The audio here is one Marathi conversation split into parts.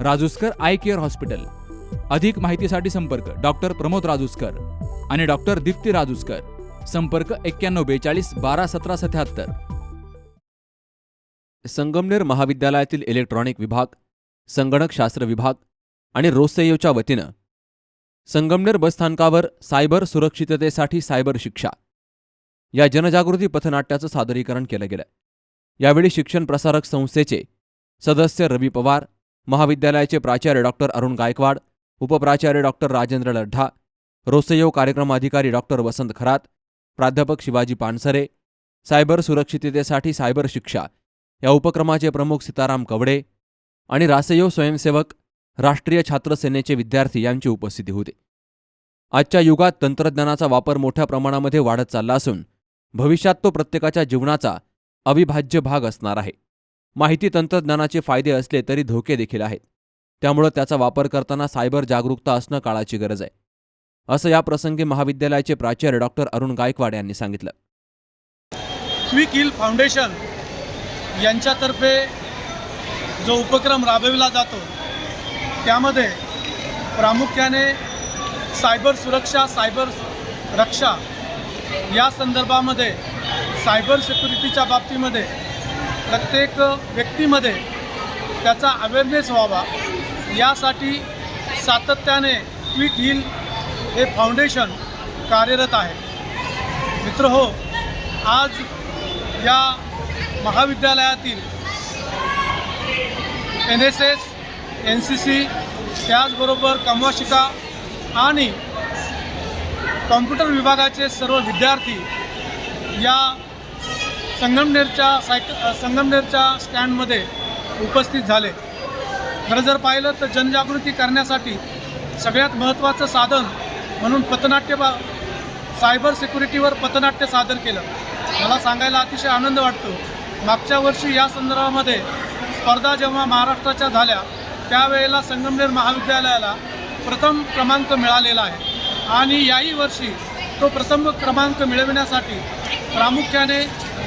Rajuskar eye care hospital. अधिक माहितीसाठी संपर्क डॉक्टर प्रमोद राजूस्कर आणि डॉक्टर दीप्ती राजूस्कर. संपर्क एक्क्याण्णव बेचाळीस बारा सतरा सत्याहत्तर. संगमनेर महाविद्यालयातील इलेक्ट्रॉनिक विभाग संगणकशास्त्र विभाग आणि रोसेयोच्या वतीनं संगमनेर बसस्थानकावर सायबर सुरक्षिततेसाठी सायबर शिक्षा या जनजागृती पथनाट्याचं सादरीकरण केलं गेलं. यावेळी शिक्षण प्रसारक संस्थेचे सदस्य रवी पवार महाविद्यालयाचे प्राचार्य डॉक्टर अरुण गायकवाड उपप्राचार्य डॉक्टर राजेंद्र लढ्ढा रोसेयो कार्यक्रम अधिकारी डॉक्टर वसंत खरात प्राध्यापक शिवाजी पानसरे सायबर सुरक्षिततेसाठी सायबर शिक्षा या उपक्रमाचे प्रमुख सीताराम कवडे आणि रासेयो स्वयंसेवक राष्ट्रीय छात्र सेनेचे विद्यार्थी यांची उपस्थिती होती. आजच्या युगात तंत्रज्ञानाचा वापर मोठ्या प्रमाणामध्ये वाढत चालला असून भविष्यात तो प्रत्येकाच्या जीवनाचा अविभाज्य भाग असणार आहे. माहिती तंत्रज्ञानाचे फायदे असले तरी धोके देखील आहेत. त्यामुळं त्याचा वापर करताना सायबर जागरूकता असणं काळाची गरज आहे. असं या प्रसंगी महाविद्यालयाचे प्राचार्य डॉक्टर अरुण गायकवाड यांनी सांगितलं. क्विक हिल फाउंडेशन यांच्यातर्फे जो उपक्रम राबविला जातो त्यामध्ये प्रामुख्याने सायबर सुरक्षा सायबर रक्षा या संदर्भामध्ये सायबर सिक्युरिटीच्या बाबतीमध्ये प्रत्येक व्यक्तीमध्ये त्याचा अवेअरनेस व्हावा. यासाठी सातत्याने ट्विट हिल हे फाउंडेशन कार्यरत आहे. मित्र हो आज या महाविद्यालयातील N S S N C C त्याचबरोबर कमवाशिका आणि कॉम्प्युटर विभागाचे सर्व विद्यार्थी या संगमनेरच्या सायक संगमनेरच्या स्टँडमध्ये उपस्थित झाले. खरं जर पाहिलं तर जनजागृती करण्यासाठी सगळ्यात महत्त्वाचं साधन म्हणून पथनाट्य बा सायबर सिक्युरिटीवर पथनाट्य सादर केलं. मला सांगायला अतिशय आनंद वाटतो. मागच्या वर्षी या संदर्भामध्ये स्पर्धा जेव्हा महाराष्ट्राच्या झाल्या त्यावेळेला संगमनेर महाविद्यालयाला प्रथम क्रमांक मिळालेला आहे. आणि याही वर्षी तो प्रथम क्रमांक मिळविण्यासाठी प्रामुख्याने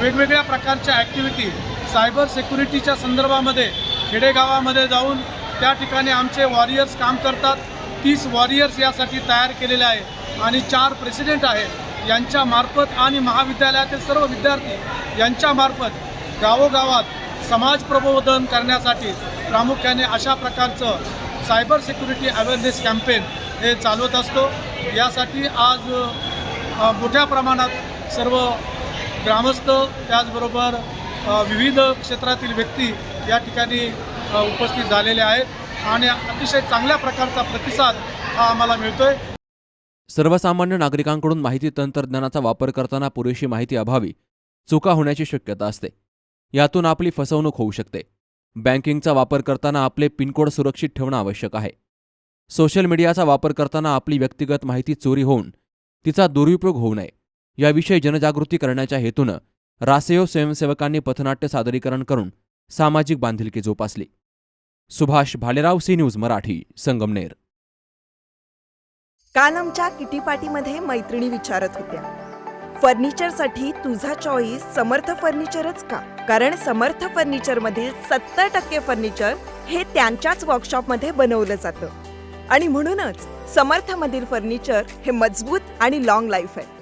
वेगवेगळ्या प्रकारच्या ॲक्टिव्हिटी सायबर सिक्युरिटीच्या संदर्भामध्ये खेडेगावामध्ये जाऊन त्या ठिकाणी आमचे वॉरियर्स काम करतात. तीस वॉरियर्स यासाठी तयार केलेले आहे. आणि चार प्रेसिडेंट आहेत. यांच्या मार्फत आणि महाविद्यालयातील सर्व विद्यार्थी यांच्या मार्फत गावोगावात समाज प्रबोधन करण्यासाठी प्रामुख्याने अशा प्रकारचं सायबर सिक्युरिटी अवेअरनेस कॅम्पेन हे चालवत असतो. यासाठी आज मोठ्या प्रमाणात सर्व ग्रामस्थ त्याचबरोबर विविध क्षेत्रातील व्यक्ती या ठिकाणी उपस्थित झालेले आहेत आणि अतिशय चांगल्या प्रकारचा प्रतिसाद हा आम्हाला मिळतोय. सर्वसामान्य नागरिकांकडून माहिती तंत्रज्ञानाचा वापर करताना पुरेशी माहिती अभावी चुका होण्याची शक्यता असते. यातून आपली फसवणूक होऊ शकते. बँकिंगचा वापर करताना आपले पिनकोड सुरक्षित ठेवणं आवश्यक आहे. सोशल मीडियाचा वापर करताना आपली व्यक्तिगत माहिती चोरी होऊन तिचा दुरुपयोग होऊ नये. याविषयी जनजागृती करण्याच्या हेतूनं रासेयो स्वयंसेवकांनी पथनाट्य सादरीकरण करून सामाजिक बांधिलकी जोपासली. Subhash Bhalerao C news Marathi Sangamner. काल आमच्या किटी पार्टीमध्ये मैत्रिणी विचारत होत्या. फर्निचरसाठी तुझा चॉईस समर्थ फर्निचरच का? कारण समर्थ फर्निचरमधील सत्तर टक्के फर्निचर हे त्यांच्याच वर्कशॉपमध्ये बनवलं जातं. आणि म्हणूनच समर्थ मधील फर्निचर हे मजबूत आणि लॉंग लाईफ आहे.